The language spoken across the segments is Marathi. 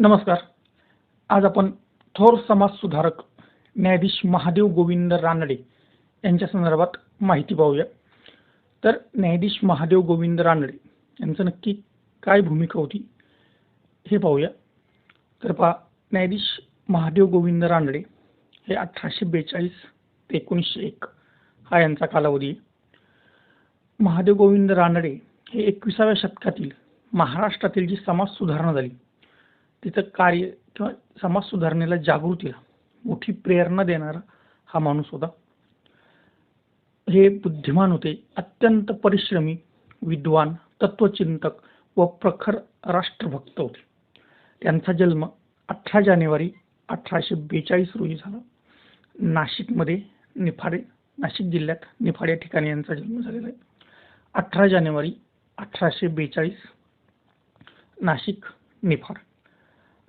नमस्कार. आज आपण थोर समाज सुधारक न्यायाधीश महादेव गोविंद रानडे यांच्या संदर्भात माहिती पाहूया. तर न्यायाधीश महादेव गोविंद रानडे यांचं नक्की काय भूमिका होती हे पाहूया. तर पहा न्यायाधीश महादेव गोविंद रानडे हे अठराशे बेचाळीस ते एकोणीसशे एक हा यांचा कालावधी आहे. महादेव गोविंद रानडे हे एकविसाव्या शतकातील महाराष्ट्रातील जी समाज सुधारणा झाली तिचं कार्य किंवा समाज सुधारणेला जागृतीला मोठी प्रेरणा देणारा हा माणूस होता. हे बुद्धिमान होते. अत्यंत परिश्रमी विद्वान तत्वचिंतक व प्रखर राष्ट्रभक्त होते. त्यांचा जन्म अठरा जानेवारी अठराशे बेचाळीस रोजी झाला. नाशिकमध्ये निफाडे नाशिक जिल्ह्यात निफाड या ठिकाणी यांचा जन्म झालेला आहे. अठरा जानेवारी अठराशे बेचाळीस नाशिक निफाड.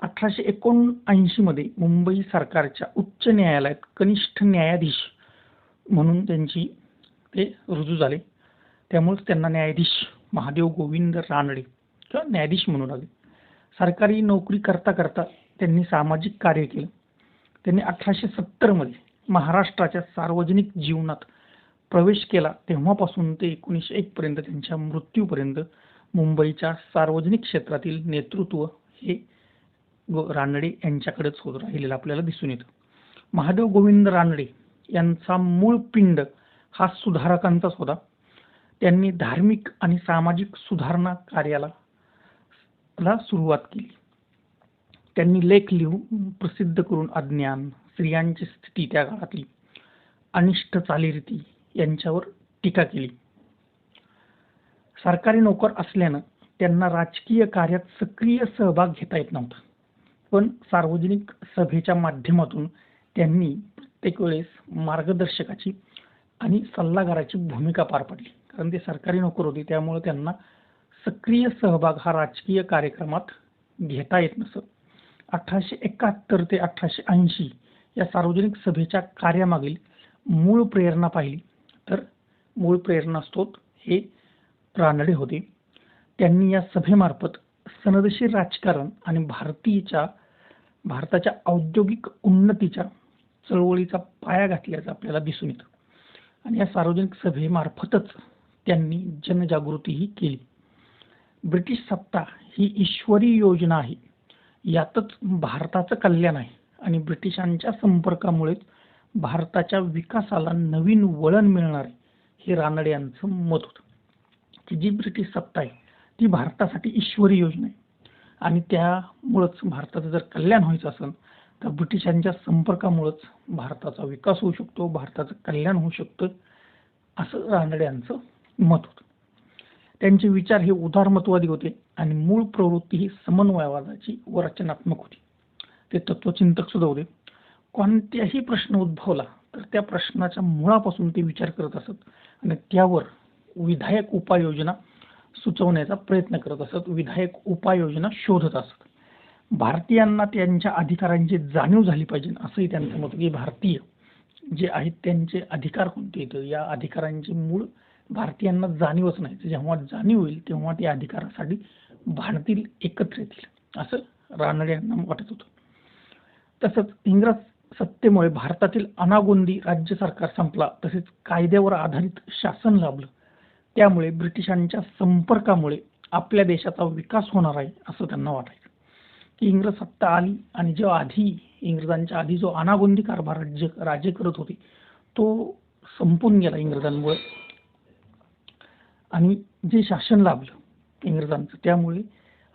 अठराशे एकोणऐंशीमध्ये मुंबई सरकारच्या उच्च न्यायालयात कनिष्ठ न्यायाधीश म्हणून त्यांची ते रुजू झाले. त्यामुळेच त्यांना न्यायाधीश महादेव गोविंद रानडे किंवा न्यायाधीश म्हणून आले सरकारी नोकरी करता करता त्यांनी सामाजिक कार्य केलं. त्यांनी अठराशे सत्तरमध्ये महाराष्ट्राच्या सार्वजनिक जीवनात प्रवेश केला. तेव्हापासून ते एकोणीसशे एकपर्यंत त्यांच्या मृत्यूपर्यंत मुंबईच्या सार्वजनिक क्षेत्रातील नेतृत्व हे रानडे यांच्याकडेच होत राहिलेला आपल्याला दिसून येतं. महादेव गोविंद रानडे यांचा मूळ पिंड हा सुधारकांचाच होता. त्यांनी धार्मिक आणि सामाजिक सुधारणा कार्याला ला सुरुवात केली. त्यांनी लेख लिहून प्रसिद्ध करून अज्ञान स्त्रियांची स्थिती त्या काळातली अनिष्ट चालीरीती यांच्यावर टीका केली. सरकारी नोकर असल्यानं त्यांना राजकीय कार्यात सक्रिय सहभाग घेता येत नव्हता. पण सार्वजनिक सभेच्या माध्यमातून त्यांनी प्रत्येक वेळेस मार्गदर्शकाची आणि सल्लागाराची भूमिका पार पाडली. कारण ते सरकारी नोकर होते त्यामुळे त्यांना सक्रिय सहभाग हा राजकीय कार्यक्रमात घेता येत नसत. अठराशे एकाहत्तर ते अठराशे ऐंशी या सार्वजनिक सभेच्या कार्यामागील मूळ प्रेरणा पाहिली. तर मूळ प्रेरणास्त्रोत हे रानडे होते. त्यांनी या सभेमार्फत सनदशीर राजकारण आणि भारतीयच्या भारताच्या औद्योगिक उन्नतीच्या चळवळीचा पाया घातल्याचं आपल्याला दिसून येतं. आणि या सार्वजनिक सभेमार्फतच त्यांनी जनजागृतीही केली. ब्रिटिश सत्ता ही ईश्वरी योजना आहे. यातच भारताचं कल्याण आहे. आणि ब्रिटिशांच्या संपर्कामुळेच भारताच्या विकासाला नवीन वळण मिळणार आहे हे रानडे यांचं मत होतं. की जी ब्रिटिश सत्ता आहे ती भारतासाठी ईश्वरी योजना आहे. आणि त्यामुळंच भारताचं जर कल्याण व्हायचं असेल तर ब्रिटिशांच्या संपर्कामुळंच भारताचा विकास होऊ शकतो भारताचं कल्याण होऊ शकतं असं रानडे यांचं मत होतं. त्यांचे विचार हे उदारमतवादी होते आणि मूळ प्रवृत्ती ही समन्वयवादाची व रचनात्मक होती. ते तत्वचिंतक सुद्धा होते. कोणत्याही प्रश्न उद्भवला तर त्या प्रश्नाच्या मुळापासून ते विचार करत असत. आणि त्यावर विधायक उपाययोजना सुचवण्याचा प्रयत्न करत असत. विधायक उपाययोजना शोधत असत. भारतीयांना त्यांच्या अधिकारांची जाणीव झाली पाहिजे असंही त्यांचं मत की भारतीय जे आहेत त्यांचे अधिकार कोणते येतं या अधिकारांचे मूळ भारतीयांना जाणीवच नाही. जेव्हा जाणीव होईल तेव्हा ते अधिकारासाठी भांडतील एकत्र येतील असं रानडे यांना वाटत होतं. तसंच इंग्रज सत्तेमुळे भारतातील अनागोंदी राज्य सरकार संपला. तसेच कायद्यावर आधारित शासन लाभलं. त्यामुळे ब्रिटिशांच्या संपर्कामुळे आपल्या देशाचा विकास होणार आहे असं त्यांना वाटायचं. की इंग्रज सत्ता आली आणि जो आधी इंग्रजांच्या आधी जो अनागोंदी कारभार राज्य राज्य करत होते तो संपून गेला इंग्रजांमुळे आणि जे शासन लाभलं इंग्रजांचं त्यामुळे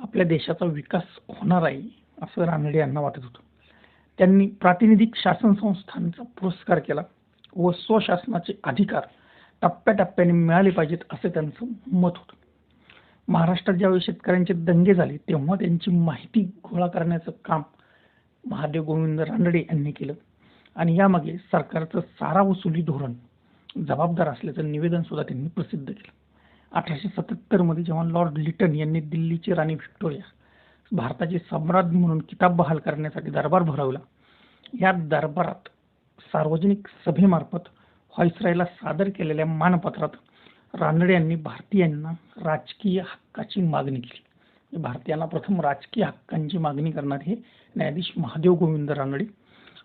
आपल्या देशाचा विकास होणार आहे असं रानडे यांना वाटत होतं. त्यांनी प्रातिनिधिक शासन संस्थांचा पुरस्कार केला व स्वशासनाचे अधिकार टप्प्याटप्प्याने मिळाले पाहिजेत असं त्यांचं मत होतं. महाराष्ट्रात ज्यावेळी शेतकऱ्यांचे दंगे झाले तेव्हा त्यांची माहिती गोळा करण्याचं काम महादेव गोविंद रानडे यांनी केलं. आणि यामागे सरकारचं सारा वसुली धोरण जबाबदार असल्याचं निवेदन सुद्धा त्यांनी प्रसिद्ध केलं. अठराशे सत्याहत्तरमध्ये जेव्हा लॉर्ड लिटन यांनी दिल्लीची राणी व्हिक्टोरिया भारताचे सम्राट म्हणून किताब बहाल करण्यासाठी दरबार भरवला या दरबारात सार्वजनिक सभेमार्फत व्हॉइसरायला सादर केलेल्या मानपत्रात रानडे यांनी भारतीयांना राजकीय हक्काची मागणी केली. म्हणजे भारतीयांना प्रथम राजकीय हक्कांची मागणी करणारे हे न्यायाधीश महादेव गोविंद रानडे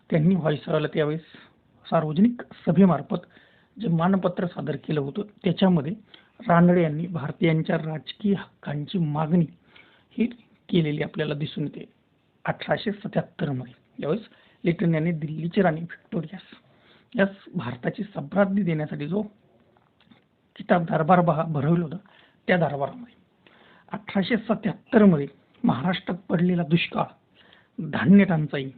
त्यांनी व्हॉइसरायला त्यावेळेस सार्वजनिक सभेमार्फत जे मानपत्र सादर केलं होतं त्याच्यामध्ये रानडे यांनी भारतीयांच्या राजकीय हक्कांची मागणी ही केलेली आपल्याला दिसून येते. अठराशे सत्याहत्तरमध्ये. यावेळेस लिटन यांनी दिल्लीची राणी व्हिक्टोरियास यास भारताची सम्राज्ञी देण्यासाठी जो किताब दरबार बहा भरवलं होतं त्या दरबारामध्ये अठराशे सत्याहत्तरमध्ये महाराष्ट्रात पडलेला दुष्काळ धान्य टंचाई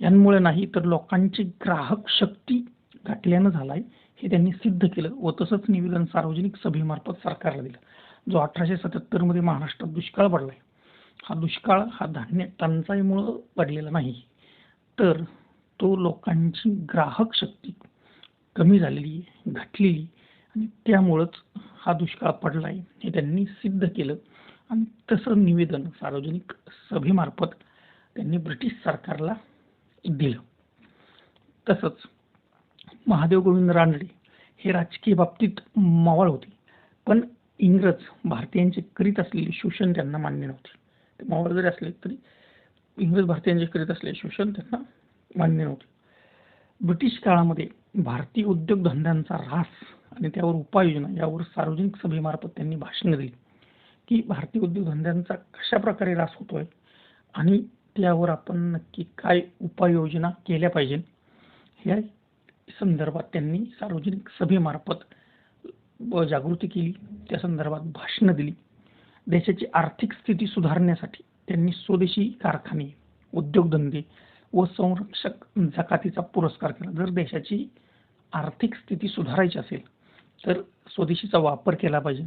यांमुळे नाही तर लोकांची ग्राहक शक्ती गाठल्यानं झालाय हे त्यांनी सिद्ध केलं व तसंच निवेदन सार्वजनिक सभेमार्फत सरकारला दिलं. जो अठराशे सत्याहत्तरमध्ये महाराष्ट्रात दुष्काळ पडलाय हा दुष्काळ हा धान्य टंचाईमुळं पडलेला नाही. तर तो लोकांची ग्राहक शक्ती कमी झालेली घटलेली आणि त्यामुळंच हा दुष्काळ पडला आहे हे त्यांनी सिद्ध केलं. आणि तसं निवेदन सार्वजनिक सभेमार्फत त्यांनी ब्रिटिश सरकारला दिलं. तसंच महादेव गोविंद रानडे हे राजकीय बाबतीत मावळ होते. पण इंग्रज भारतीयांचे करीत असलेले शोषण त्यांना मान्य नव्हते. ते मावळ जरी असले तरी इंग्रज भारतीयांचे करीत असलेले शोषण त्यांना मान्य नव्हते ब्रिटिश काळामध्ये भारतीय उद्योगधंद्यांचा ऱ्हास आणि त्यावर उपाययोजना यावर सार्वजनिक सभेमार्फत त्यांनी भाषण दिली की भारतीय उद्योगधंद्यांचा कशा प्रकारे ऱ्हास होतोय आणि त्यावर आपण नक्की काय उपाययोजना केल्या पाहिजे या संदर्भात त्यांनी सार्वजनिक सभेमार्फत जागृती केली. त्या संदर्भात भाषणं दिली. देशाची आर्थिक स्थिती सुधारण्यासाठी त्यांनी स्वदेशी कारखाने उद्योगधंदे व संरक्षक जकातीचा पुरस्कार केला. जर देशाची आर्थिक स्थिती सुधारायची असेल तर स्वदेशीचा वापर केला पाहिजे.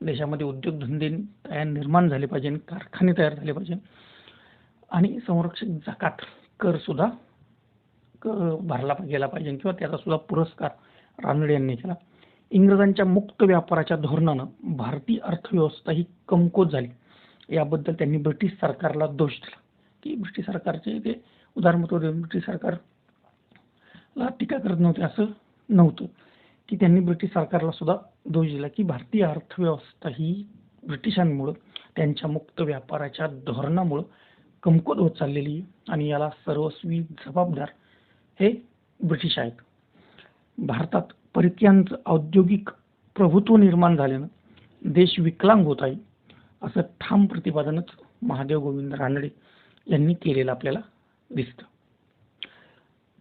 देशामध्ये उद्योगधंदे तयार निर्माण झाले पाहिजे कारखाने तयार झाले पाहिजे. आणि संरक्षक जकात कर सुद्धा भरला गेला पाहिजे किंवा त्याचा सुद्धा पुरस्कार रानडे यांनी केला. इंग्रजांच्या मुक्त व्यापाराच्या धोरणानं भारतीय अर्थव्यवस्था ही कमकुवत झाली. याबद्दल त्यांनी ब्रिटिश सरकारला दोष दिला. की ब्रिटिश सरकारचे ते उदाहरण ब्रिटिश सरकारला टीका करत नव्हते असं नव्हतं. की त्यांनी ब्रिटिश सरकारला सुद्धा दोष दिला की भारतीय अर्थव्यवस्था ही ब्रिटिशांमुळं त्यांच्या मुक्त व्यापाराच्या धोरणामुळं कमकुवत होत चाललेली आणि याला सर्वस्वी जबाबदार हे ब्रिटिश आहेत. भारतात परकीयांचं औद्योगिक प्रभुत्व निर्माण झाल्यानं देश विकलांग होत आहे असं ठाम प्रतिपादनच महादेव गोविंद रानडे यांनी केलेलं आपल्याला दिसतं.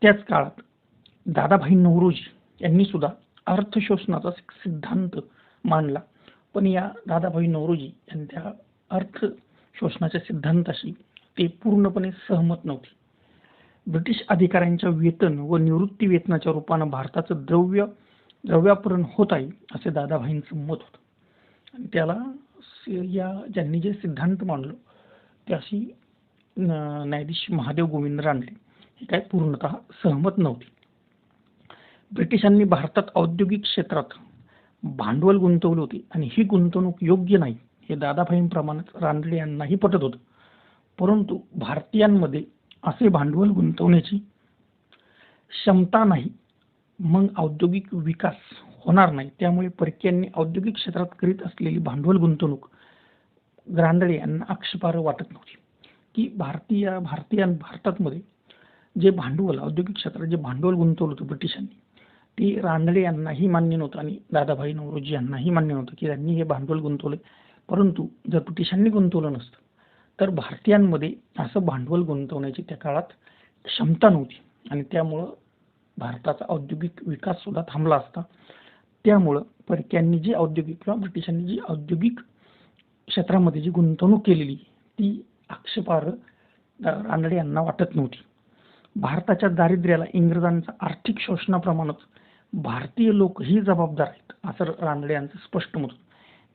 त्याच काळात दादाभाई नवरोजी यांनी सुद्धा अर्थशोषणाचा सिद्धांत मांडला. पण या दादाभाई नवरोजी यांच्या अर्थ शोषणाच्या सिद्धांताशी ते पूर्णपणे सहमत नव्हते. ब्रिटिश अधिकाऱ्यांच्या वेतन व निवृत्ती वेतनाच्या रूपानं भारताचं द्रव्य द्रव्यापरण होत आहे असे दादाभाईंचं मत होतं. आणि त्याला या ज्यांनी जे सिद्धांत मांडलो त्याशी न्यायाधीश महादेव गोविंद रानडे हे काय पूर्णतः सहमत नव्हते. ब्रिटिशांनी भारतात औद्योगिक क्षेत्रात भांडवल गुंतवले होते आणि ही गुंतवणूक योग्य नाही हे दादाभाईंप्रमाणेच रानडे यांनाही पटत होतं. परंतु भारतीयांमध्ये असे भांडवल गुंतवण्याची क्षमता नाही मग औद्योगिक विकास होणार नाही त्यामुळे परकीयांनी औद्योगिक क्षेत्रात करीत असलेली भांडवल गुंतवणूक रानडे यांना आक्षेपार्ह वाटत नव्हती. की भारतीय भारतीय भारतामध्ये जे भांडवल औद्योगिक क्षेत्रात जे भांडवल गुंतवलं होतं ब्रिटिशांनी ती रानडे यांनाही मान्य नव्हतं आणि दादाभाई नवरोजी यांनाही मान्य नव्हतं की त्यांनी हे भांडवल गुंतवले परंतु जर ब्रिटिशांनी गुंतवलं नसतं तर भारतीयांमध्ये असं भांडवल गुंतवण्याची त्या काळात क्षमता नव्हती आणि त्यामुळं भारताचा औद्योगिक विकास सुद्धा थांबला असता. त्यामुळं परक्यांनी जी औद्योगिक किंवा ब्रिटिशांनी जी औद्योगिक क्षेत्रामध्ये जी गुंतवणूक केलेली ती आक्षेपार्ह रानडे यांना वाटत नव्हती. भारताच्या दारिद्र्याला इंग्रजांचा आर्थिक शोषणाप्रमाणेच भारतीय लोकही जबाबदार आहेत असं रानडे यांचं स्पष्ट मत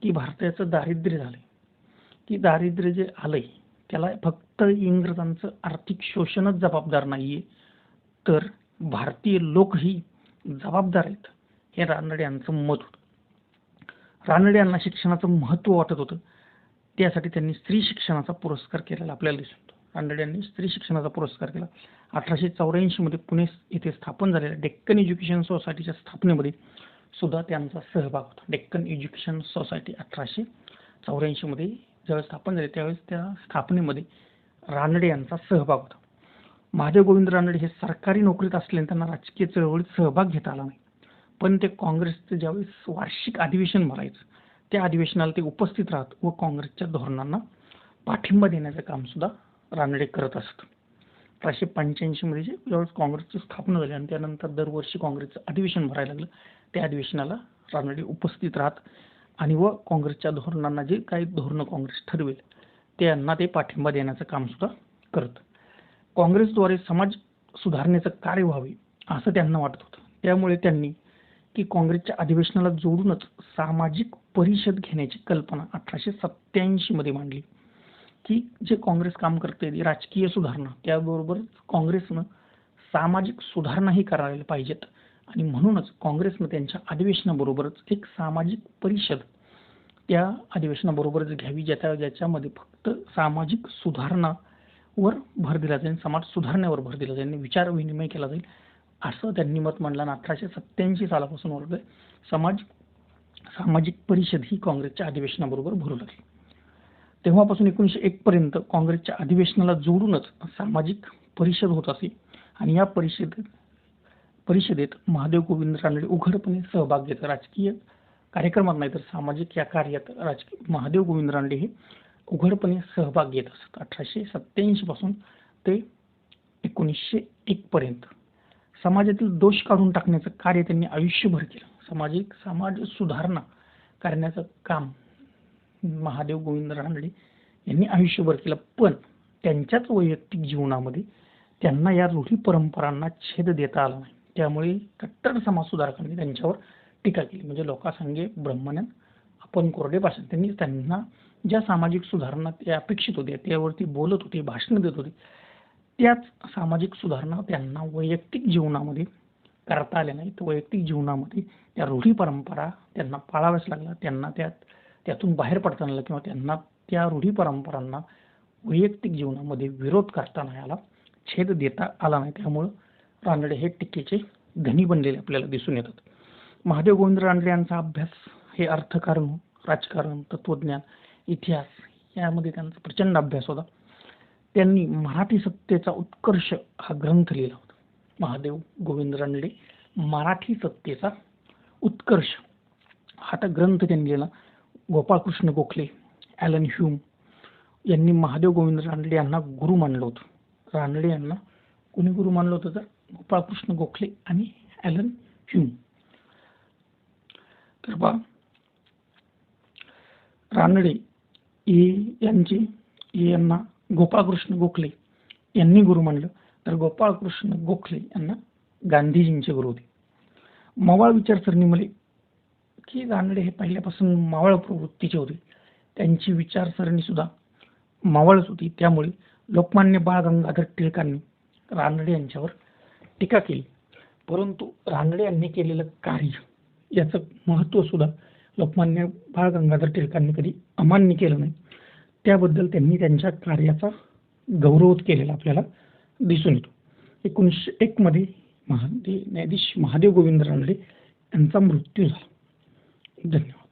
की भारताचं दारिद्र्य झालंय. की दारिद्र्य जे आलंय त्याला फक्त इंग्रजांचं आर्थिक शोषणच जबाबदार नाहीये तर भारतीय लोकही जबाबदार आहेत हे रानडे यांचं मत होतं. रानडे यांना शिक्षणाचं महत्त्व वाटत होतं. त्यासाठी त्यांनी स्त्री शिक्षणाचा पुरस्कार केलेला आपल्याला दिसतो. रानडे यांनी स्त्री शिक्षणाचा पुरस्कार केला. अठराशे चौऱ्याऐंशीमध्ये पुणे येथे स्थापन झालेल्या डेक्कन एज्युकेशन सोसायटीच्या स्थापनेमध्ये सुद्धा त्यांचा सहभाग होता. डेक्कन एज्युकेशन सोसायटी अठराशे चौऱ्याऐंशीमध्ये ज्यावेळेस स्थापन झाले त्यावेळेस त्या स्थापनेमध्ये रानडे यांचा सहभाग होता. महादेव गोविंद रानडे हे सरकारी नोकरीत असल्याने त्यांना राजकीय चळवळीत सहभाग घेता आला नाही. पण ते काँग्रेसचं ज्यावेळेस वार्षिक अधिवेशन भरायचं त्या अधिवेशनाला ते उपस्थित राहत व काँग्रेसच्या धोरणांना पाठिंबा देण्याचं कामसुद्धा रानडे करत असत. अठराशे पंच्याऐंशीमध्ये जे ज्यावेळेस काँग्रेसची स्थापना झाली आणि त्यानंतर दरवर्षी काँग्रेसचं अधिवेशन भरायला लागलं त्या अधिवेशनाला रानडे उपस्थित राहत आणि व काँग्रेसच्या धोरणांना जे काही धोरणं काँग्रेस ठरवेल त्यांना ते पाठिंबा देण्याचं कामसुद्धा करत. काँग्रेसद्वारे समाज सुधारणेचं कार्य व्हावे असं त्यांना वाटत होतं. त्यामुळे त्यांनी की काँग्रेसच्या अधिवेशनाला जोडूनच सामाजिक परिषद घेण्याची कल्पना अठराशे सत्त्याऐंशीमध्ये मांडली. की जे काँग्रेस काम करते राजकीय सुधारणा त्याबरोबर काँग्रेसनं सामाजिक सुधारणाही करायला पाहिजेत. आणि म्हणूनच काँग्रेसनं त्यांच्या अधिवेशनाबरोबरच एक सामाजिक परिषद त्या अधिवेशनाबरोबरच घ्यावी ज्याच्या ज्याच्यामध्ये फक्त सामाजिक सुधारणावर भर दिला जाईल समाज सुधारण्यावर भर दिला जाईल विचार विनिमय केला जाईल असं त्यांनी मत मांडलं. आणि अठराशे सत्त्याऐंशी सालापासून वर्ग समाज सामाजिक परिषद ही काँग्रेसच्या अधिवेशनाबरोबर भरू लागली. तेव्हापासून एकोणीसशे एक पर्यंत काँग्रेसच्या अधिवेशनाला जोडूनच सामाजिक परिषद होत असे आणि या परिषदेत परिषदेत महादेव गोविंद रानडे उघडपणे सहभाग घेत राजकीय कार्यक्रमात नाही तर सामाजिक या कार्यात राजकीय महादेव गोविंद रानडे हे उघडपणे सहभाग घेत असत. अठराशे सत्त्याऐंशी पासून ते एकोणीसशे एक पर्यंत. समाजातील दोष काढून टाकण्याचं कार्य त्यांनी आयुष्यभर केलं. सामाजिक समाज सुधारणा करण्याचं काम महादेव गोविंद रानडे यांनी आयुष्यभर केलं. पण त्यांच्याच वैयक्तिक जीवनामध्ये त्यांना या रूढी परंपरांना छेद देता आला नाही. त्यामुळे कट्टर समाज सुधारकांनी त्यांच्यावर टीका केली. म्हणजे लोकांसंगे ब्रह्मज्ञान आपण कोरडे भाषण त्यांनी त्यांना ज्या सामाजिक सुधारणा ते अपेक्षित होते त्यावरती बोलत होते भाषण देत होते त्याच सामाजिक सुधारणा त्यांना वैयक्तिक जीवनामध्ये करता आल्या नाहीत. वैयक्तिक जीवनामध्ये त्या रूढी परंपरा त्यांना पाळाव्याच लागल्या. त्यांना त्यात त्यातून बाहेर पडताना आलं किंवा त्यांना त्या रूढी परंपरांना वैयक्तिक जीवनामध्ये विरोध करता नाही आला छेद देता आला नाही. त्यामुळं रानडे हे टीकेचे धनी बनलेले आपल्याला दिसून येतात. महादेव गोविंद रानडे यांचा अभ्यास हे अर्थकारण राजकारण तत्वज्ञान इतिहास यामध्ये त्यांचा प्रचंड अभ्यास होता. त्यांनी मराठी सत्तेचा उत्कर्ष हा ग्रंथ लिहिला. महादेव गोविंद रानडे मराठी सत्तेचा उत्कर्ष. हा तर ग्रंथ त्यांनी लिहिला. गोपाळकृष्ण गोखले ॲलन ह्यूम यांनी महादेव गोविंद रानडे यांना गुरु मानलं होतं. रानडे यांना कोणी गुरु मानलं होतं तर? गोपाळकृष्ण गोखले आणि ॲलन ह्यूम. तर बा रानडे ए यांचे ए यांना गोपाळकृष्ण गोखले यांनी गुरु मानलं. तर गोपाळकृष्ण गोखले यांना गांधीजींचे गुरु होते. मवाळ विचारसरणीमध्ये की रानडे हे पहिल्यापासून मावळ प्रवृत्तीचे होते. त्यांची विचारसरणी सुद्धा मावळच होती. त्यामुळे लोकमान्य बाळ गंगाधर टिळकांनी रानडे यांच्यावर टीका केली. परंतु रानडे यांनी केलेलं कार्य याचं महत्त्व सुद्धा लोकमान्य बाळ गंगाधर टिळकांनी कधी अमान्य केलं नाही. त्याबद्दल त्यांनी त्यांच्या कार्याचा गौरव केलेला आपल्याला दिसून येतो. एकोणीसशे एकमध्ये महादेव न्यायाधीश महादेव गोविंद रानडे यांचा मृत्यू झाला. धन्यवाद.